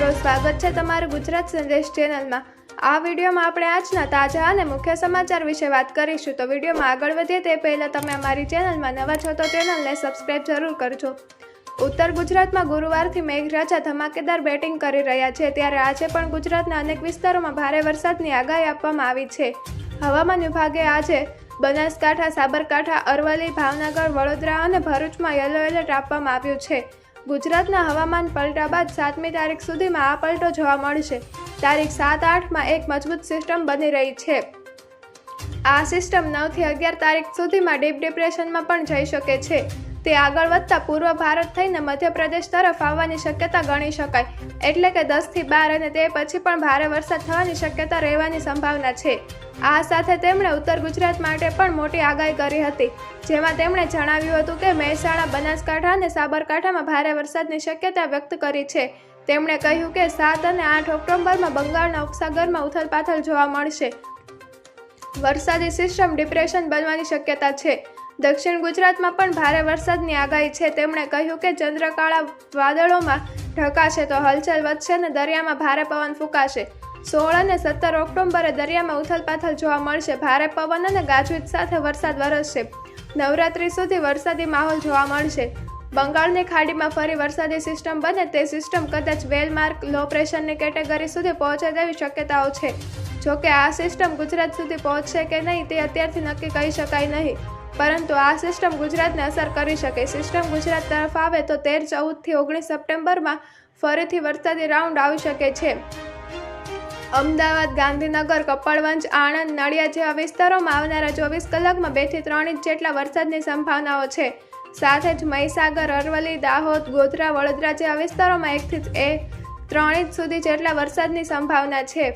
મિત્રો, સ્વાગત છે તમારું ગુજરાત સંદેશ ચેનલમાં. આ વિડીયોમાં આપણે આજના તાજા અને મુખ્ય સમાચાર વિશે વાત કરીશું. તો વિડીયોમાં આગળ વધીએ તે પહેલાં તમે અમારી ચેનલમાં નવા છો તો ચેનલને સબસ્ક્રાઈબ જરૂર કરજો. ઉત્તર ગુજરાતમાં ગુરુવારથી મેઘરાજા ધમાકેદાર બેટિંગ કરી રહ્યા છે. ત્યારે આજે પણ ગુજરાતના અનેક વિસ્તારોમાં ભારે વરસાદની આગાહી આપવામાં આવી છે. હવામાન વિભાગે આજે બનાસકાંઠા, સાબરકાંઠા, અરવલ્લી, ભાવનગર, વડોદરા અને ભરૂચમાં યલો એલર્ટ આપવામાં આવ્યું છે. ગુજરાતના હવામાન પલટા બાદ સાતમી તારીખ સુધીમાં આ પલટો જોવા મળશે. તારીખ સાત આઠમાં એક મજબૂત સિસ્ટમ બની રહી છે. આ સિસ્ટમ નવથી અગિયાર તારીખ સુધીમાં ડીપ ડિપ્રેશનમાં પણ જઈ શકે છે. તે આગળ વધતા પૂર્વ ભારત થઈને મધ્યપ્રદેશ તરફ આવવાની શક્યતા ગણી શકાય. એટલે કે દસથી બાર અને તે પછી પણ ભારે વરસાદ થવાની શક્યતા રહેવાની સંભાવના છે. આ સાથે તેમણે ઉત્તર ગુજરાત માટે પણ મોટી આગાહી કરી હતી. જેમાં તેમણે જણાવ્યું હતું કે મહેસાણા, બનાસકાંઠા અને સાબરકાંઠામાં ભારે વરસાદની શક્યતા વ્યક્ત કરી છે. તેમણે કહ્યું કે સાત અને આઠ ઓક્ટોબરમાં બંગાળના ઉપસાગરમાં ઉથલપાથલ જોવા મળશે. વરસાદી સિસ્ટમ ડિપ્રેશન બનવાની શક્યતા છે. દક્ષિણ ગુજરાતમાં પણ ભારે વરસાદની આગાહી છે. તેમણે કહ્યું કે ચંદ્રકાળા વાદળોમાં ઢકાશે તો હલચલ વધશે અને દરિયામાં ભારે પવન ફૂંકાશે. સોળ અને સત્તર ઓક્ટોબરે દરિયામાં ઉથલપાથલ જોવા મળશે. ભારે પવન અને ગાજવીજ સાથે વરસાદ વરસશે. નવરાત્રી સુધી વરસાદી માહોલ જોવા મળશે. બંગાળની ખાડીમાં ફરી વરસાદી સિસ્ટમ બને તે સિસ્ટમ કદાચ વેલમાર્ક લો પ્રેશરની કેટેગરી સુધી પહોંચે તેવી શક્યતાઓ છે. જોકે આ સિસ્ટમ ગુજરાત સુધી પહોંચશે કે નહીં તે અત્યારથી નક્કી કહી શકાય નહીં. પરંતુ આ સિસ્ટમ ગુજરાતને અસર કરી શકે. સિસ્ટમ ગુજરાત તરફ આવે તો તેર ચૌદથી ઓગણીસ સપ્ટેમ્બરમાં ફરીથી વરસાદી રાઉન્ડ આવી શકે છે. અમદાવાદ, ગાંધીનગર કપડવંજ આણંદ, નડિયાદ જેવા વિસ્તારોમાં આવનારા ચોવીસ કલાકમાં બેથી ત્રણ ઇંચ જેટલા વરસાદની સંભાવનાઓ છે. સાથે જ મહીસાગર, અરવલ્લી, દાહોદ, ગોધરા, વડોદરા જેવા વિસ્તારોમાં એકથી એ ત્રણ ઇંચ સુધી જેટલા વરસાદની સંભાવના છે.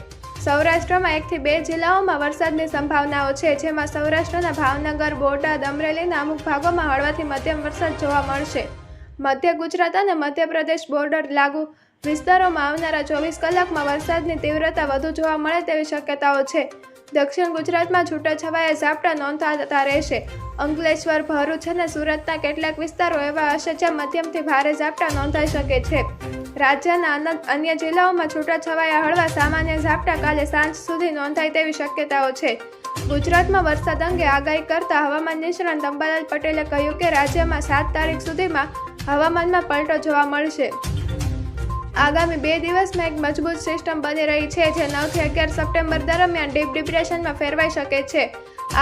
સૌરાષ્ટ્રમાં એકથી બે જિલ્લાઓમાં વરસાદની સંભાવનાઓ છે, જેમાં સૌરાષ્ટ્રના ભાવનગર, બોટાદ, અમરેલીના અમુક ભાગોમાં હળવાથી મધ્યમ વરસાદ જોવા મળશે. મધ્ય ગુજરાત અને મધ્યપ્રદેશ બોર્ડર લાગુ વિસ્તારોમાં આવનારા ચોવીસ કલાકમાં વરસાદની તીવ્રતા વધુ જોવા મળે તેવી શક્યતાઓ છે. દક્ષિણ ગુજરાતમાં છૂટાછવાયા ઝાપટા નોંધાતા રહેશે. અંકલેશ્વર, ભરૂચ અને સુરતના કેટલાક વિસ્તારો એવા હશે જ્યાં મધ્યમથી ભારે ઝાપટા નોંધાઈ શકે છે. રાજ્યના અન્ય જિલ્લાઓમાં છૂટાછવાયા હળવા સામાન્ય ઝાપટા કાલે સાંજ સુધી નોંધાય તેવી શક્યતાઓ છે. ગુજરાતમાં વરસાદ અંગે આગાહી કરતા હવામાન નિષ્ણાંત અંબાલાલ પટેલે કહ્યું કે રાજ્યમાં સાત તારીખ સુધીમાં હવામાનમાં પલટો જોવા મળશે. આગામી બે દિવસમાં એક મજબૂત સિસ્ટમ બની રહી છે, જે નવથી અગિયાર સપ્ટેમ્બર દરમિયાન ડીપ ડિપ્રેશનમાં ફેરવાઈ શકે છે.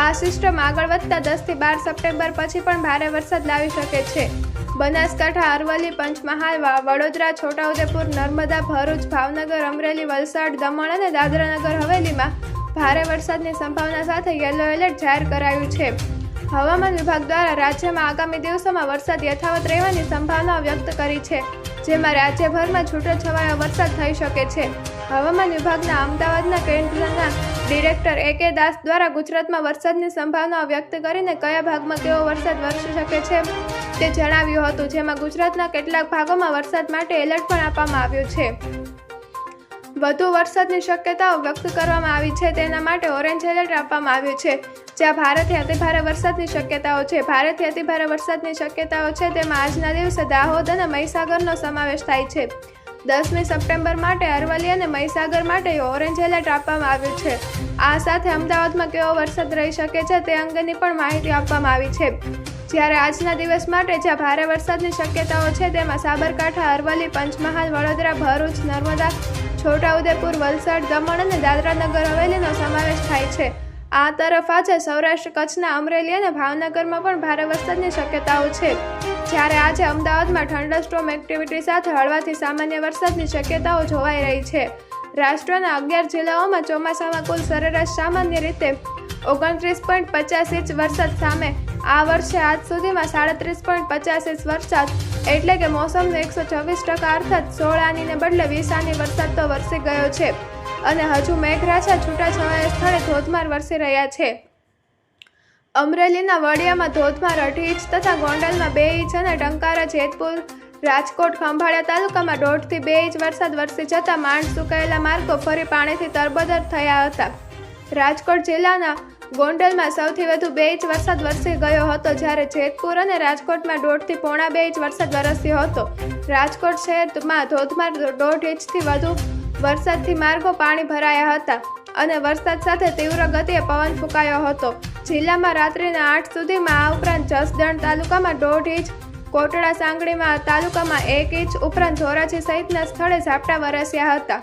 આ સિસ્ટમ આગળ વધતા દસથી બાર સપ્ટેમ્બર પછી પણ ભારે વરસાદ લાવી શકે છે. બનાસકાંઠા, અરવલ્લી, પંચમહાલ વડોદરા, છોટાઉદેપુર, નર્મદા, ભરૂચ, ભાવનગર, અમરેલી, વલસાડ, દમણ અને દાદરાનગર હવેલીમાં ભારે વરસાદની સંભાવના સાથે યલો એલર્ટ જાહેર કરાયું છે. હવામાન વિભાગ દ્વારા રાજ્યમાં આગામી દિવસોમાં વરસાદ યથાવત રહેવાની સંભાવના વ્યક્ત કરી છે. જેમાં રાજ્યભરમાં છૂટોછવાયો વરસાદ થઈ શકે છે. હવામાન વિભાગના અમદાવાદના કેન્દ્રના ડિરેક્ટર એ કે દાસ દ્વારા ગુજરાતમાં વરસાદની સંભાવના વ્યક્ત કરીને કયા ભાગમાં કેવો વરસાદ વરસી શકે છે તે જણાવ્યું હતું, જેમાં ગુજરાતના કેટલાક ભાગોમાં વરસાદ માટે એલર્ટ પણ આપવામાં આવ્યું છે. વધુ વરસાદની શક્યતાઓ વ્યક્ત કરવામાં આવી છે, તેના માટે ઓરેન્જ એલર્ટ આપવામાં આવ્યું છે. જ્યાં ભારેથી અતિભારે વરસાદની શક્યતાઓ છે. ભારતથી અતિભારે વરસાદની શક્યતાઓ છે, તેમાં આજના દિવસે દાહોદ અને મહીસાગરનો સમાવેશ થાય છે. દસમી સપ્ટેમ્બર માટે અરવલ્લી અને મહીસાગર માટે ઓરેન્જ એલર્ટ આપવામાં આવ્યું છે. આ સાથે અમદાવાદમાં કેવો વરસાદ રહી શકે છે, તે અંગેની પણ માહિતી આપવામાં આવી છે. જ્યારે આજના દિવસ માટે જ્યાં ભારે વરસાદની શક્યતાઓ છે, તેમાં સાબરકાંઠા, અરવલ્લી, પંચમહાલ, વડોદરા, ભરૂચ, નર્મદા છોટાઉદેપુર, વલસાડ, દમણ અને દાદરાનગર હવેલીનો સમાવેશ થાય છે. આ તરફ આજે સૌરાષ્ટ્ર કચ્છના અમરેલી અને ભાવનગરમાં પણ ભારે વરસાદની શક્યતાઓ છે. જ્યારે આજે અમદાવાદમાં થંડરસ્ટોમ એક્ટિવિટી સાથે હળવાથી સામાન્ય વરસાદની શક્યતાઓ જોવાઈ રહી છે. રાષ્ટ્રના અગિયાર જિલ્લાઓમાં ચોમાસામાં કુલ સરેરાશ સામાન્ય રીતે ઓગણત્રીસ પોઈન્ટ પચાસ ઇંચ વરસાદ સામે આ વર્ષે આજ સુધીમાં સાડત્રીસ પોઈન્ટ પચાસ વરસાદ, એટલે કે મોસમનો એકસો છવ્વીસ ટકા અર્થાત સોળ આનીને બદલે વીસ આની વરસાદ તો વરસી ગયો છે. અને હજુ મેઘરાજા છૂટાછવાયા સ્થળે ધોધમાર વરસી રહ્યા છે. અમરેલીના વડિયામાં ધોધમાર અઢી ઇંચ તથા ગોંડલમાં બે ઇંચ અને ટંકારા જેતપુર, રાજકોટ, ખંભાળિયા તાલુકામાં દોઢથી બે ઇંચ વરસાદ વરસી જતા માંડ સુકાયેલા માર્ગો ફરી પાણીથી તરબતર થયા હતા. રાજકોટ જિલ્લાના ગોંડલમાં સૌથી વધુ બે ઇંચ વરસાદ વરસી ગયો હતો, જ્યારે જેતપુર અને રાજકોટમાં દોઢથી પોણા બે ઇંચ વરસાદ વરસ્યો હતો. રાજકોટ શહેરમાં ધોધમાર દોઢ ઇંચથી વધુ વરસાદથી માર્ગો પાણી ભરાયા હતા અને વરસાદ સાથે તીવ્ર ગતિએ પવન ફૂંકાયો હતો. જિલ્લામાં રાત્રિના આઠ સુધીમાં આ ઉપરાંત જસદણ તાલુકામાં દોઢ ઇંચ, કોટડા સાંગણીમાં તાલુકામાં એક ઇંચ, ઉપરાંત ધોરાજી સહિતના સ્થળે ઝાપટા વરસ્યા હતા.